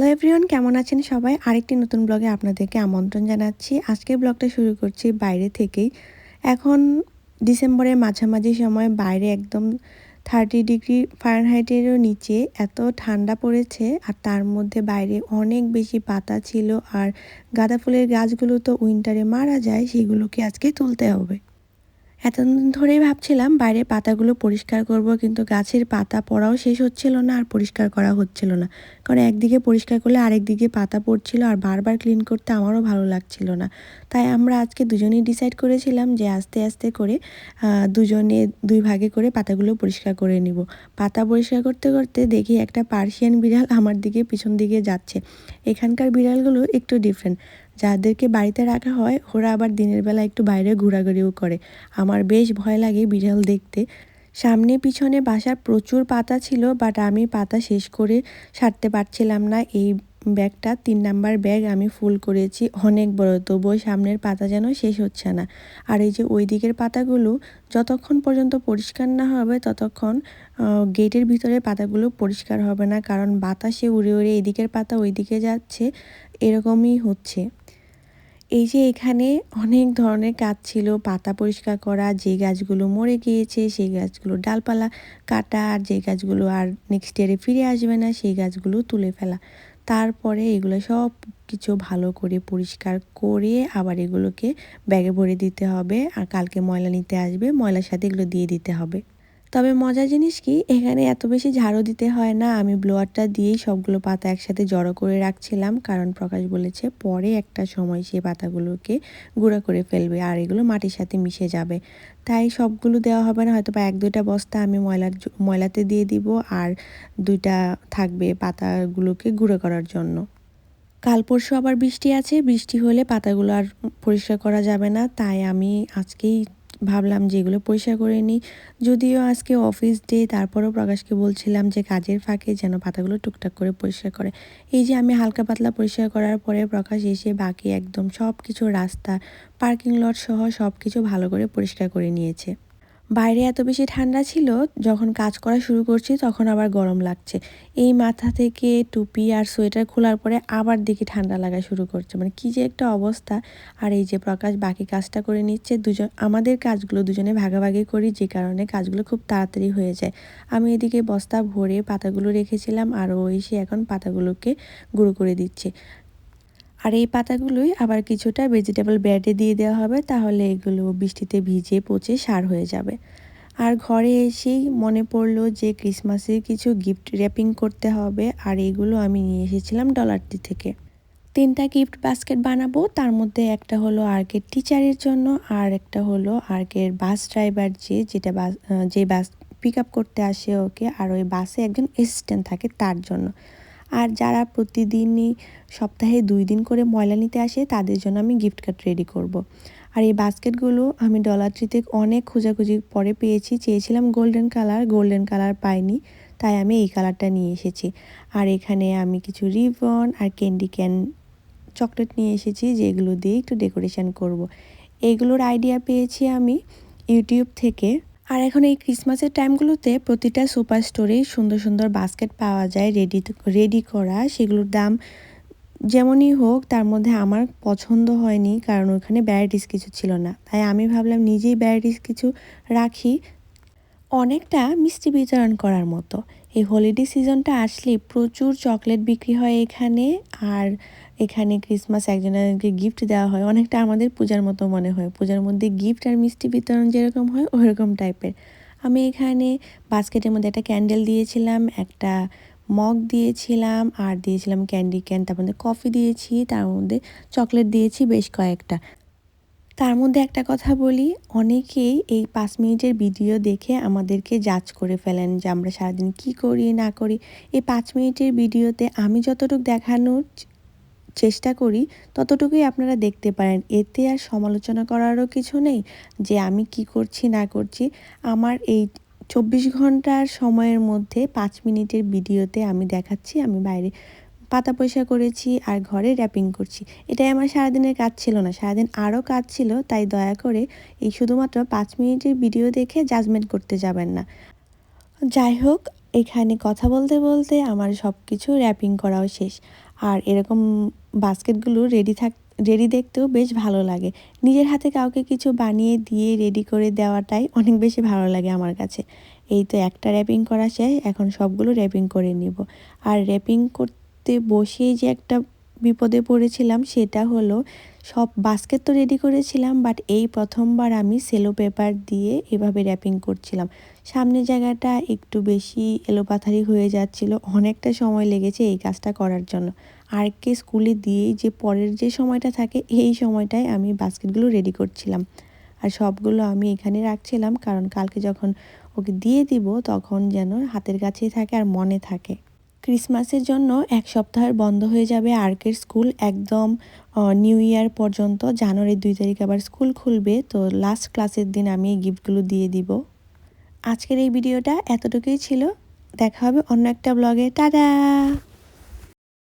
Hello everyone কেমন আছেন সবাই? আরেকটি নতুন ব্লগে আপনাদেরকে আমন্ত্রণ জানাচ্ছি। আজকের ব্লগটা শুরু করছি বাইরে থেকেই। এখন ডিসেম্বরের মাঝামাঝি সময়, বাইরে একদম থার্টি ডিগ্রি ফারেনহাইটেরও নিচে। এত ঠান্ডা পড়েছে আর তার মধ্যে বাইরে অনেক বেশি পাতা ছিল। আর গাঁদা ফুলের গাছগুলো তো উইন্টারে মারা যায়, সেগুলোকে আজকে তুলতে হবে। এতদিন ধরেই ভাবছিলাম বাইরের পাতাগুলো পরিষ্কার করব, কিন্তু গাছের পাতা পড়াও শেষ হচ্ছিল না আর পরিষ্কার করা হচ্ছিল না। কারণ একদিকে পরিষ্কার করলে আরেক দিকে পাতা পড়ছিল আর বারবার ক্লিন করতে আমারও ভালো লাগছিল না। তাই আমরা আজকে দুজনেই ডিসাইড করেছিলাম যে আস্তে আস্তে করে দুজনে দুই ভাগে করে পাতাগুলো পরিষ্কার করে নিব। পাতা পরিষ্কার করতে করতে দেখি একটা পার্সিয়ান বিড়াল আমার দিকে পিছন দিকে যাচ্ছে। এখানকার বিড়ালগুলো একটু ডিফারেন্ট যাদেরকে বাড়িতে রাখা হয়, ওরা আবার দিনের বেলা একটু বাইরে ঘোরাঘুরিও করে। আমার বেশ ভয় লাগে বিড়াল দেখতে। সামনে পিছনে বাসার প্রচুর পাতা ছিল বাট আমি পাতা শেষ করে সারতে পারছিলাম না। এই ব্যাগটা, তিন নাম্বার ব্যাগ আমি ফুল করেছি, অনেক বড়। তবুও সামনের পাতা যেন শেষ হচ্ছে না। আর এই যে ওই দিকের পাতাগুলো, যতক্ষণ পর্যন্ত পরিষ্কার না হবে, ততক্ষণ গেটের ভিতরে পাতাগুলো পরিষ্কার হবে না, কারণ বাতাসে উড়ে উড়ে এদিকের পাতা ওই দিকে যাচ্ছে, এরকমই হচ্ছে। এই যে এখানে অনেক ধরনের কাজ ছিল, পাতা পরিষ্কার করা, যে গাছগুলো মরে গিয়েছে, সেই গাছগুলো ডালপালা কাটা, আর যে গাছগুলো আর নেক্সট ইয়ারে ফিরে আসবে না, সেই গাছগুলো তুলে ফেলা। তারপরে এগুলো সব কিছু ভালো করে পরিষ্কার করে আবার এগুলোকে ব্যাগে ভরে দিতে হবে, আর কালকে ময়লা নিতে আসবে, ময়লার সাথে এগুলো দিয়ে দিতে হবে। তবে মজার জিনিস কি, এখানে এত বেশি ঝাড়ু দিতে হয় না। আমি ব্লোয়ারটা দিয়েই সবগুলো পাতা একসাথে জড়ো করে রাখছিলাম। কারণ প্রকাশ বলেছে পরে একটা সময় সেই পাতাগুলোকে গুঁড়া করে ফেলবে আর এগুলো মাটির সাথে মিশে যাবে। তাই সবগুলো দেওয়া হবে না হয়তো বা এক দুইটা বস্তা আমি ময়লার ময়লাতে দিয়ে দিব আর দুইটা থাকবে পাতাগুলোকে গুঁড়ো করার জন্য। কাল পরশু আবার বৃষ্টি আছে। বৃষ্টি হলে পাতাগুলো আর পরিষ্কার করা যাবে না। তাই আমি আজকেই ভাবলাম যে এগুলো পরিষ্কার করে নিই। যদিও আজকে অফিস ডে তারপরেও প্রকাশকে বলছিলাম যে কাজের ফাঁকে যেন পাতাগুলো টুকটাক করে পরিষ্কার করে। এই যে আমি হালকা পাতলা পরিষ্কার করার পরে প্রকাশ এসে বাকি একদম সব কিছু রাস্তা পার্কিং লট সহ সব কিছু ভালো করে পরিষ্কার করে নিয়েছে। বাইরে এত বেশি ঠান্ডা ছিল, যখন কাজ করা শুরু করছি তখন আবার গরম লাগছে। এই মাথা থেকে টুপি আর সোয়েটার খোলার পরে আবার দেখি ঠান্ডা লাগা শুরু করছে। মানে কী যে একটা অবস্থা। আর এই যে প্রকাশ বাকি কাজটা করে নিচ্ছে, দুজন, আমাদের কাজগুলো দুজনে ভাগাভাগি করি, যে কারণে কাজগুলো খুব তাড়াতাড়ি হয়ে যায়। আমি এদিকে বস্তা ভরে পাতাগুলো রেখেছিলাম, আর ও এসে এখন পাতাগুলোকে গুঁড়ো করে দিচ্ছে। আর এই পাতাগুলোই আবার কিছুটা ভেজিটেবল ব্যাডে দিয়ে দেওয়া হবে, তাহলে এগুলো বৃষ্টিতে ভিজে পচে সার হয়ে যাবে। আর ঘরে এসেই মনে পড়ল যে ক্রিসমাসের কিছু গিফট র্যাপিং করতে হবে, আর এগুলো আমি নিয়ে এসেছিলাম ডলারটি থেকে। তিনটা গিফট বাস্কেট বানাবো, তার মধ্যে একটা হলো আর্কের টিচারের জন্য, আর একটা হলো আর্কের বাস ড্রাইভার যে, যেটা বাস যে বাস পিক আপ করতে আসে ওকে, আর ওই বাসে একজন অ্যাসিস্ট্যান্ট থাকে তার জন্য। আর যারা প্রতিদিনই সপ্তাহে দুই দিন করে ময়লা নিতে আসে, তাদের জন্য আমি গিফট কার্ড রেডি করব। আর এই বাস্কেটগুলো আমি ডলার ট্রিতে অনেক খোঁজাখুঁজি পরে পেয়েছি চেয়েছিলাম গোল্ডেন কালার গোল্ডেন কালার পাইনি, তাই আমি এই কালারটা নিয়ে এসেছি আর এখানে আমি কিছু রিবন আর ক্যান্ডি ক্যান চকলেট নিয়ে এসেছি, যেগুলো দিয়ে একটু ডেকোরেশন করব। এইগুলোর আইডিয়া পেয়েছি আমি ইউটিউব থেকে আর এখন এই ক্রিসমাসের টাইমগুলোতে প্রতিটা সুপার স্টোরে সুন্দর সুন্দর বাস্কেট পাওয়া যায় রেডি রেডি করা। সেগুলোর দাম যেমনই হোক, তার মধ্যে আমার পছন্দ হয়নি, কারণ ওখানে ভ্যারাইটিস কিছু ছিল না। তাই আমি ভাবলাম নিজেই ভ্যারাইটিস কিছু রাখি। অনেকটা মিষ্টি বিতরণ করার মতো। এই হলিডে সিজনটা আসলে প্রচুর চকলেট বিক্রি হয় এখানে, আর এখানে ক্রিসমাস একজনকে গিফট দেওয়া হয়। অনেকটা আমাদের পূজার মতো মনে হয়। পূজার মধ্যে গিফট আর মিষ্টি বিতরণ যেরকম হয়, ওরকম টাইপের আমি এখানে বাস্কেটের মধ্যে একটা ক্যান্ডেল দিয়েছিলাম, একটা মগ দিয়েছিলাম, আর দিয়েছিলাম ক্যান্ডি ক্যান তার মধ্যে কফি দিয়েছি, তার মধ্যে চকলেট দিয়েছি, বেশ কয়েকটা। তার মধ্যে একটা কথা বলি, অনেকেই এই পাঁচ মিনিটের ভিডিও দেখে আমাদেরকে জাজ করে ফেলেন যে আমরা সারাদিন কি করি, না করি। এই পাঁচ মিনিটের ভিডিওতে আমি যতটুকু দেখানোর চেষ্টা করি, ততটুকুই আপনারা দেখতে পারেন। এতে আর সমালোচনা করারও কিছু নেই যে আমি কি করছি, না করছি। আমার এই চব্বিশ ঘণ্টার সময়ের মধ্যে পাঁচ মিনিটের ভিডিওতে আমি দেখাচ্ছি, আমি বাইরে পাতা পয়সা করেছি আর ঘরে র্যাপিং করছি। এটাই আমার সারাদিনের কাজ ছিল না। সারাদিন আরও কাজ ছিল, তাই দয়া করে এই শুধুমাত্র পাঁচ মিনিটের ভিডিও দেখে জাজমেন্ট করতে যাবেন না। যাই হোক, এখানে কথা বলতে বলতে আমার সব কিছু র্যাপিং করাও শেষ। আর এরকম বাস্কেটগুলো রেডি থাক রেডি দেখতেও বেশ ভালো লাগে। নিজের হাতে কাউকে কিছু বানিয়ে দিয়ে রেডি করে দেওয়াটাই অনেক বেশি ভালো লাগে আমার কাছে। এই তো একটা র্যাপিং করা শেষ, এখন সবগুলো র্যাপিং করে নিব। আর র্যাপিং করতে বসেই যে একটা বিপদে পড়েছিলাম সেটা হলো, সব বাস্কেট তো রেডি করেছিলাম বাট এই প্রথমবার আমি সেলো পেপার দিয়ে এভাবে র্যাপিং করছিলাম। সামনের জায়গাটা একটু বেশি এলোপাথারি হয়ে যাচ্ছিল, অনেকটা সময় লেগেছে এই কাজটা করার জন্য। আরেককে স্কুলে দিয়েই যে পরের যে সময়টা থাকে, এই সময়টায় আমি বাস্কেটগুলো রেডি করছিলাম। আর সবগুলো আমি এখানে রাখছিলাম, কারণ কালকে যখন ওকে দিয়ে দিব, তখন যেন হাতের কাছেই থাকে আর মনে থাকে। ক্রিসমাসের জন্য এক সপ্তাহের বন্ধ হয়ে যাবে আর্কের স্কুল একদম নিউ ইয়ার পর্যন্ত। জানুয়ারির দুই তারিখ আবার স্কুল খুলবে, তো লাস্ট ক্লাসের দিন আমি এই গিফটগুলো দিয়ে দিব। আজকের এই ভিডিওটা এতটুকুই ছিল। দেখা হবে অন্য একটা ব্লগে টাটা!